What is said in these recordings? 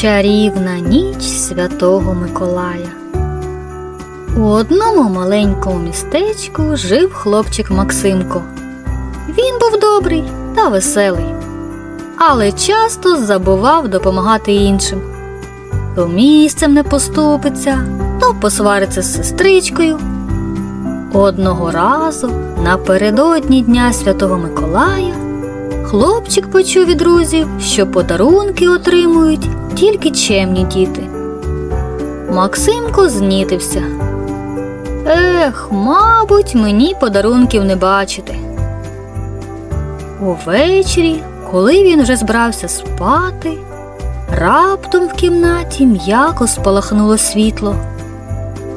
Чарівна ніч святого Миколая. У одному маленькому містечку жив хлопчик Максимко. Він був добрий та веселий, але часто забував допомагати іншим. То місцем не поступиться, то посвариться з сестричкою. Одного разу напередодні Дня Святого Миколая хлопчик почув від друзів, що подарунки отримують тільки чемні діти. Максимко знітився. Ех, мабуть, мені подарунків не бачити. Увечері, коли він вже збрався спати, раптом в кімнаті м'яко спалахнуло світло.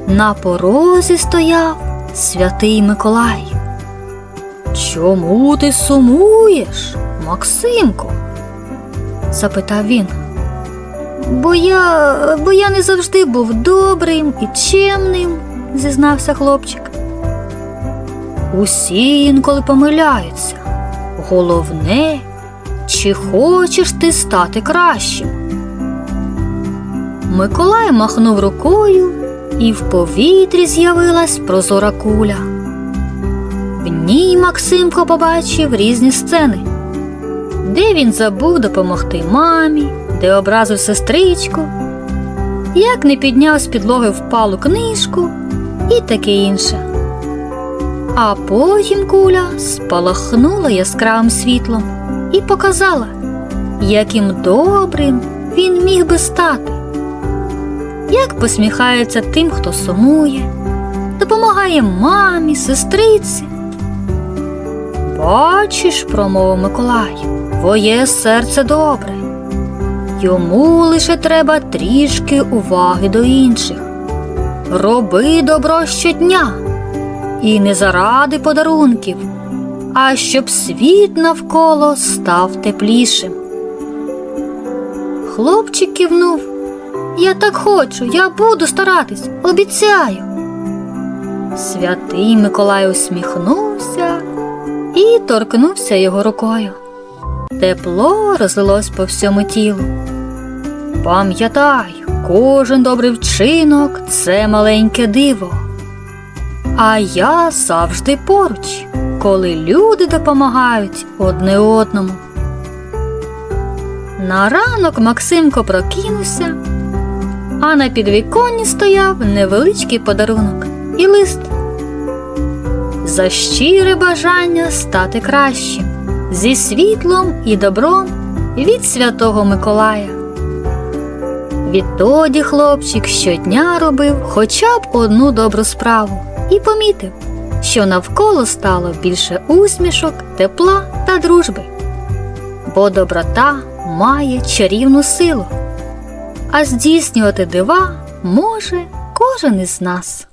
На порозі стояв святий Миколай. Чому ти сумуєш, Максимко? запитав він. Бо я, бо я не завжди був добрим і чемним, зізнався хлопчик. Усі інколи помиляються. Головне, чи хочеш ти стати кращим. Миколай махнув рукою, і в повітрі з'явилась прозора куля. В ній Максимко побачив різні сцени, де він забув допомогти мамі, де образив сестричку, як не підняв з підлоги впалу книжку і таке інше. А потім куля спалахнула яскравим світлом і показала, яким добрим він міг би стати, як посміхається тим, хто сумує, допомагає мамі, сестриці. Бачиш, промовив Миколай, твоє серце добре. Йому лише треба трішки уваги до інших. Роби добро щодня. І не заради подарунків, а щоб світ навколо став теплішим. Хлопчик кивнув. Я так хочу, я буду старатись, обіцяю. Святий Миколай усміхнувся і торкнувся його рукою. Тепло розлилось по всьому тілу. Пам'ятай, кожен добрий вчинок це маленьке диво. А я завжди поруч, коли люди допомагають одне одному. На ранок Максимко прокинувся, а на підвіконні стояв невеличкий подарунок і лист. За щире бажання стати кращим, зі світлом і добром від святого Миколая. Відтоді хлопчик щодня робив хоча б одну добру справу і помітив, що навколо стало більше усмішок, тепла та дружби. Бо доброта має чарівну силу, а здійснювати дива може кожен із нас.